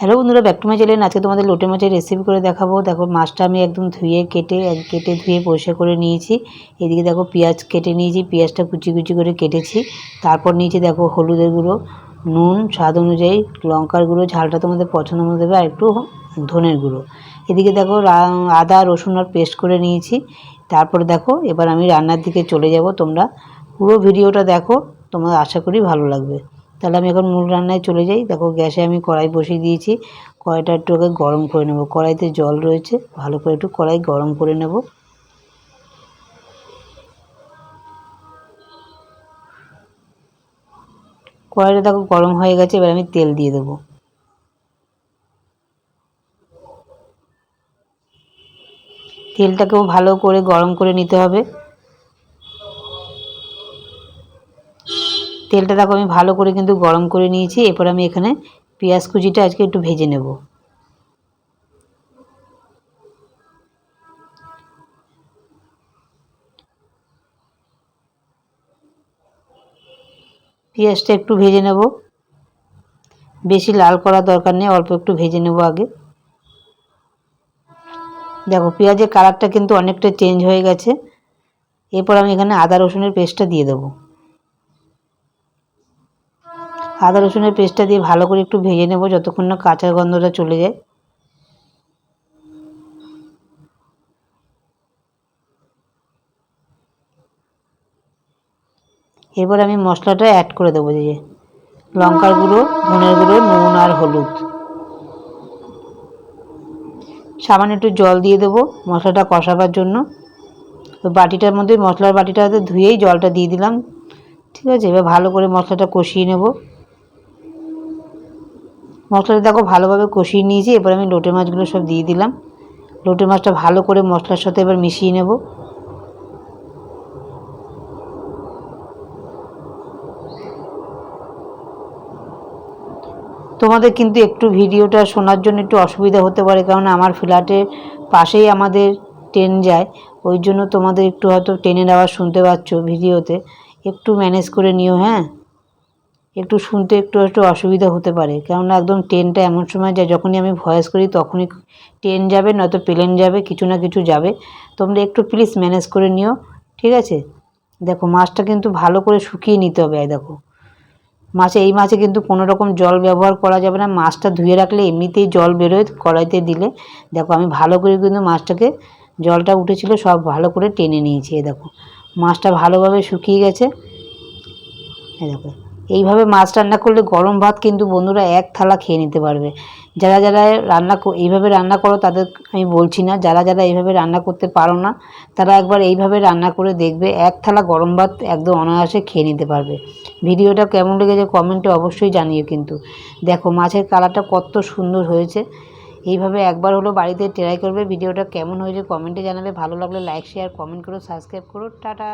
Hello বন্ধুরা back to my channel আজকে তোমাদের লোটে মাছের রেসিপি করে দেখাবো। দেখো, মাছটা আমি একদম ধুয়ে কেটে কেটে ধুয়ে পরিষ্কার করে নিয়েছি। এদিকে দেখো, পেঁয়াজ কেটে নিয়েছি, পেঁয়াজটা কুচি কুচি করে কেটেছি। তারপর নিয়েছি দেখো, হলুদের গুঁড়ো, নুন, স্বাদ অনুযায়ী লঙ্কার গুঁড়ো, ঝালটা তোমাদের পছন্দ মতো দেবে, আর একটু ধনের গুঁড়ো। এদিকে দেখো আদা, রসুন আর পেস্ট করে নিয়েছি। তারপরে দেখো, এবার আমি রান্নার দিকে চলে যাব। তোমরা পুরো ভিডিওটা দেখো, তোমাদের আশা করি ভালো লাগবে। তাহলে আমি এখন মূল রান্নায় চলে যাই। দেখো গ্যাসে আমি কড়াই বসিয়ে দিয়েছি। কড়াইটা একটু আগে গরম করে নেব। কড়াইতে জল রয়েছে, ভালো করে একটু কড়াই গরম করে নেব। কড়াইটা দেখো গরম হয়ে গেছে, এবার আমি তেল দিয়ে দেবো। তেলটাকেও ভালো করে গরম করে নিতে হবে। তেলটা দেখো আমি ভালো করে কিন্তু গরম করে নিয়েছি। এরপর আমি এখানে পেঁয়াজ কুচিটা আজকে একটু ভেজে নেব। পেঁয়াজটা একটু ভেজে নেব। বেশি লাল করার দরকার নেই, অল্প একটু ভেজে নেব আগে। দেখো, পেঁয়াজের কালারটা কিন্তু অনেকটা চেঞ্জ হয়ে গেছে। এরপর আমি এখানে আদা রসুনের পেস্টটা দিয়ে দেবো। আদা রসুনের পেস্টটা দিয়ে ভালো করে একটু ভেজে নেব যতক্ষণ না কাঁচা গন্ধটা চলে যায়। এরপর আমি মশলাটা অ্যাড করে দেবো যে লঙ্কার গুঁড়ো, ধনের গুঁড়ো, নুন আর হলুদ। সামান্য একটু জল দিয়ে দেবো মশলাটা কষাবার জন্য। ওই বাটিটার মধ্যে মশলার বাটিটাতে ধুয়েই জলটা দিয়ে দিলাম। ঠিক আছে, এবার ভালো করে মশলাটা কষিয়ে নেব। মশলাটা দেখো ভালোভাবে কষিয়ে নিয়েছি, এবার আমি লোটে মাছগুলো সব দিয়ে দিলাম। লোটে মাছটা ভালো করে মশলার সাথে এবার মিশিয়ে নেব। তোমাদের কিন্তু একটু ভিডিওটা শোনার জন্য একটু অসুবিধা হতে পারে, কারণ আমার ফ্ল্যাটের পাশেই আমাদের ট্রেন যায়, ওই জন্য তোমাদের একটু হয়তো ট্রেনের আওয়াজ শুনতে পাচ্ছ ভিডিওতে। একটু ম্যানেজ করে নিও হ্যাঁ? একটু শুনতে একটু একটু অসুবিধা হতে পারে। কেননা একদম ট্রেনটা এমন সময় যায়, যখনই আমি ভয়েস করি তখনই ট্রেন যাবে, নয়তো প্লেন যাবে, কিছু না কিছু যাবে। তোমরা একটু প্লিজ ম্যানেজ করে নিও, ঠিক আছে? দেখো, মাছটা কিন্তু ভালো করে শুকিয়ে নিতে হবে দেখো। মাছে, এই মাছে কিন্তু কোনো রকম জল ব্যবহার করা যাবে না। মাছটা ধুয়ে রাখলে এমনিতেই জল বেরোয় কড়াইতে দিলে। দেখো, আমি ভালো করে কিন্তু মাছটাকে, জলটা উঠেছিল, সব ভালো করে টেনে নিয়েছি এ দেখো। মাছটা ভালোভাবে শুকিয়ে গেছে। এ দেখো। এইভাবে মাছ রান্না করলে গরম ভাত কিন্তু বন্ধুরা এক থালা খেয়ে নিতে পারবে। যারা যারা রান্না এইভাবে রান্না করো তাদের আমি বলছি না, যারা যারা এইভাবে রান্না করতে পারো না, তারা একবার এইভাবে রান্না করে দেখবে, এক থালা গরম ভাত একদম অনায়াসে খেয়ে নিতে পারবে। ভিডিওটা কেমন লেগেছে কমেন্টে অবশ্যই জানিও কিন্তু। দেখো মাছের কালারটা কত সুন্দর হয়েছে। এইভাবে একবার হলো বাড়িতে ট্রাই করবে। ভিডিওটা কেমন হয়েছে কমেন্টে জানাবে ভালো লাগলে লাইক শেয়ার কমেন্ট করো সাবস্ক্রাইব করো। টাটা!